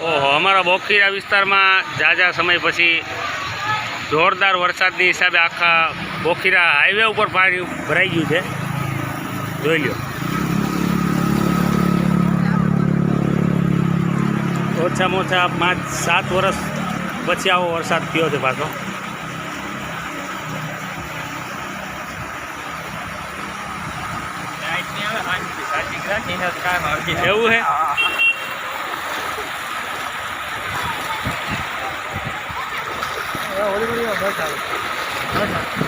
ઓહો અમારા બોખીરા વિસ્તારમાં ઝાઝા સમય પછી જોરદાર વરસાદની હિસાબે આખા બોખીરા હાઈવે ઉપર પાણી ભરાઈ ગયું છે જોઈ લ્યો ઓછામાં ઓછા પાંચ સાત વર્ષ પછી આવો વરસાદ થયો છે પાછો એવું હે આ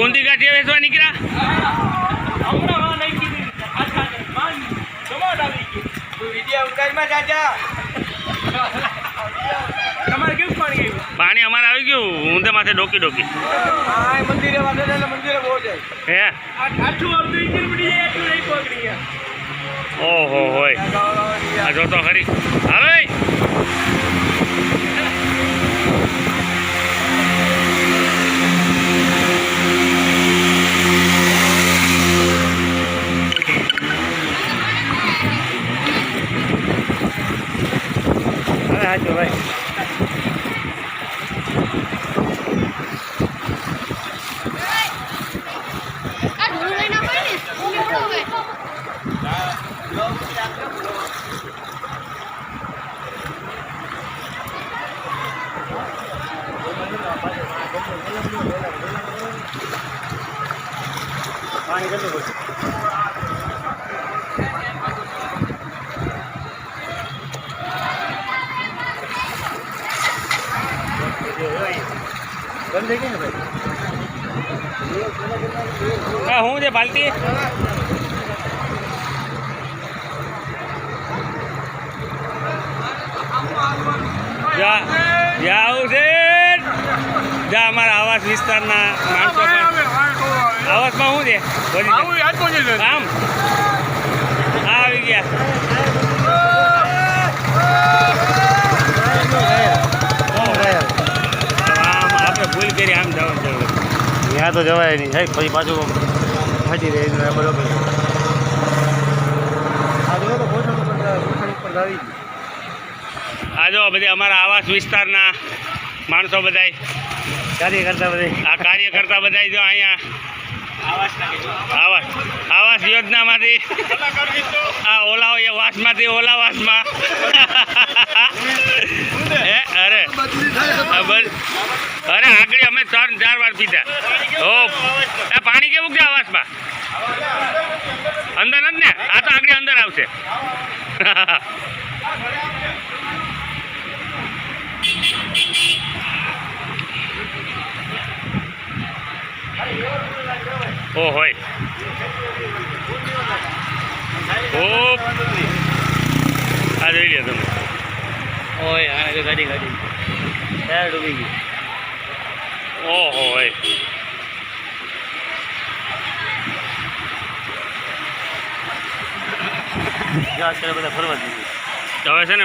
ગુંદી ગાંઠિયા વેચવા નીકળ્યા? પાણી અમારે આવી ગયું. ઊંધે માથે ડોકી ડોકી. હા? ઓહો, હોય. આ જો તો ખરી. હવે હવે હાચો ભાઈ આ ઢોલ લઈને પડે ને ઊંઘો હવે પાણી કેટલું હા હું છે બાલટી જા જા આવું છે. જા અમારા આવાસ વિસ્તારના માણસો આવાસમાં શું છે. આમ. આવી ગયા. ત્યાં તો જવાય નહીં. સાહેબ પછી પાછું ફાટી રહે બરોબર આ જો તો ભૂષણ ઉપર ભૂષણ ઉપર આવી આ જો બધી અમારા આવાસ વિસ્તારના માણસો બધાય. કાર્યકર્તા બધા આ કાર્યકર્તા બધા બધાય જો અહીંયા આવાસ આવાસ. યોજનામાંથી આ ઓલા એ વાસમાંથી ઓલા વાસમાં. આ બસ અરે, આગળ અમે ત્રણ, ચાર વાર પીધા. ઓ, એ પાણી કેવું છે આવાસમાં અંદર નથી ને? આ તો આગળ અંદર આવશે. ઓ, હોય. ઓ. આ જોઈ લ્યો તમે. ઓય, આ ગાડી ગાડી. ટાયર ડૂબી ગયું ઓહો ભાઈ અત્યારે બધા ફરવા દીધું હવે છે ને